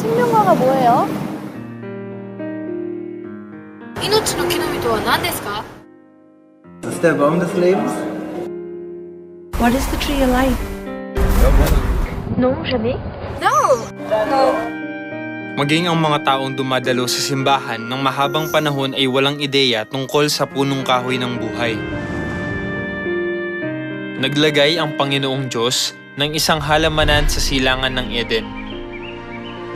생명과가 뭐예요? 命の木の実とは何ですか Das ist der Baum des Lebens? What is the tree of life? Non, jamais. Maging ang mga taong dumadalo sa simbahan ng mahabang panahon ay walang ideya tungkol sa punong kahoy ng buhay. Naglagay ang Panginoong Diyos ng isang halamanan sa silangan ng Eden.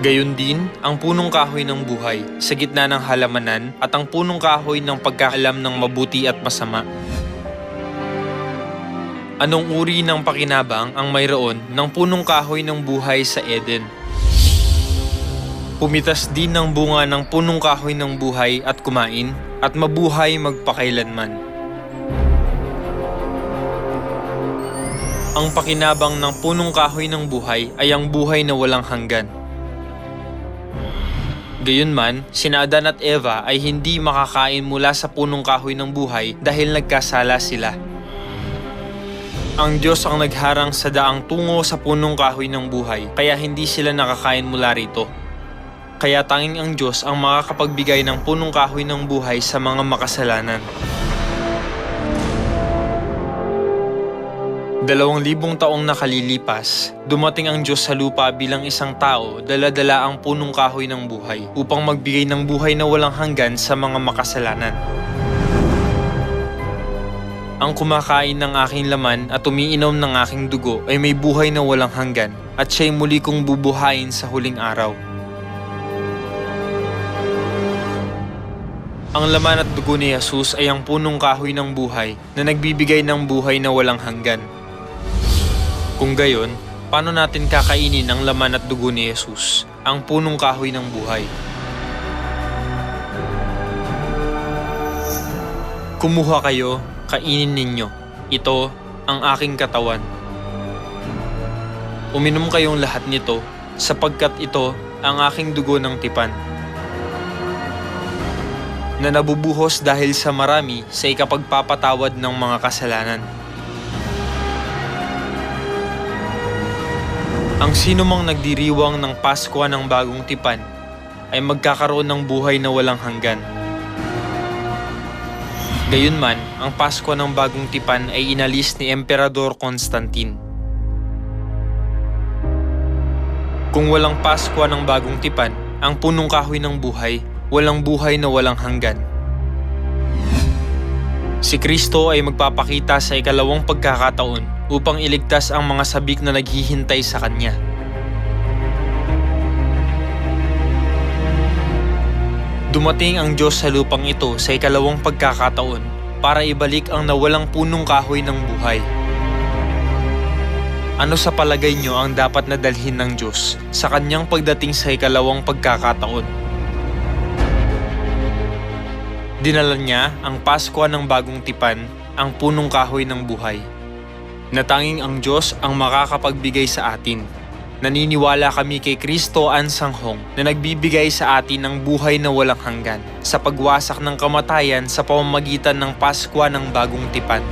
Gayon din ang punong kahoy ng buhay sa gitna ng halamanan at ang punong kahoy ng pagkakalam ng mabuti at masama. Anong uri ng pakinabang ang mayroon ng punong kahoy ng buhay sa Eden? Pumitas din ng bunga ng punong kahoy ng buhay at kumain at mabuhay magpakailanman. Ang pakinabang ng punong kahoy ng buhay ay ang buhay na walang hanggan. Gayunman, sina Adan at Eva ay hindi makakain mula sa punong kahoy ng buhay dahil nagkasala sila. Ang Diyos ang nagharang sa daang tungo sa punong kahoy ng buhay kaya hindi sila nakakain mula rito. Kaya tanging ang Diyos ang makakapagbigay ng punong kahoy ng buhay sa mga makasalanan. Dalawang libong taong nakalilipas, dumating ang Diyos sa lupa bilang isang tao, dala-dala ang punong kahoy ng buhay upang magbigay ng buhay na walang hanggan sa mga makasalanan. Ang kumakain ng aking laman at umiinom ng aking dugo ay may buhay na walang hanggan at siya'y muli kong bubuhayin sa huling araw. Ang laman at dugo ni Jesus ay ang punong kahoy ng buhay na nagbibigay ng buhay na walang hanggan. Kung gayon, paano natin kakainin ang laman at dugo ni Jesus, ang punong kahoy ng buhay? Kumuha kayo, kainin ninyo. Ito ang aking katawan. Uminom kayong lahat nito, sapagkat ito ang aking dugo ng tipan na nabubuhos dahil sa marami sa ikapagpapatawad ng mga kasalanan. Ang sinumang nagdiriwang ng Pasko ng bagong tipan ay magkakaroon ng buhay na walang hanggan. Gayunman, ang Pasko ng bagong tipan ay inalis ni Emperador Constantine. Kung walang Pasko ng bagong tipan, ang punong kahoy ng buhay, walang buhay na walang hanggan. Si Kristo ay magpapakita sa ikalawang pagkakataon upang iligtas ang mga sabik na naghihintay sa Kanya. Dumating ang Diyos sa lupang ito sa ikalawang pagkakataon para ibalik ang nawalang punong kahoy ng buhay. Ano sa palagay nyo ang dapat na dalhin ng Diyos sa kanyang pagdating sa ikalawang pagkakataon? Dinala niya ang Pasko ng bagong tipan, ang punong kahoy ng buhay. Natanging ang Diyos ang makakapagbigay sa atin. Naniniwala kami kay Kristo Ansanghong na nagbibigay sa atin ng buhay na walang hanggan sa pagwasak ng kamatayan sa pamamagitan ng Pasko ng bagong tipan.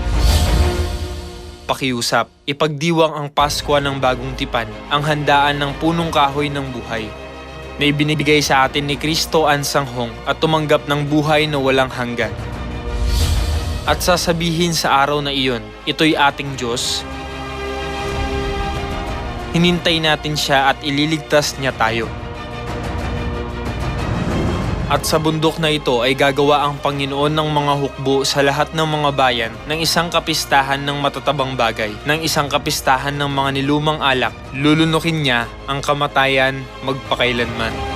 Pakiusap, ipagdiwang ang Pasko ng bagong tipan, ang handaan ng punong kahoy ng buhay na ibinibigay sa atin ni Kristo Ansanghong at tumanggap ng buhay na walang hanggan. At sasabihin sa araw na iyon, ito'y ating Diyos. Hinintay natin siya at ililigtas niya tayo. At sa bundok na ito ay gagawa ang Panginoon ng mga hukbo sa lahat ng mga bayan ng isang kapistahan ng matatabang bagay, ng isang kapistahan ng mga nilumang alak. Lulunukin niya ang kamatayan magpakailanman.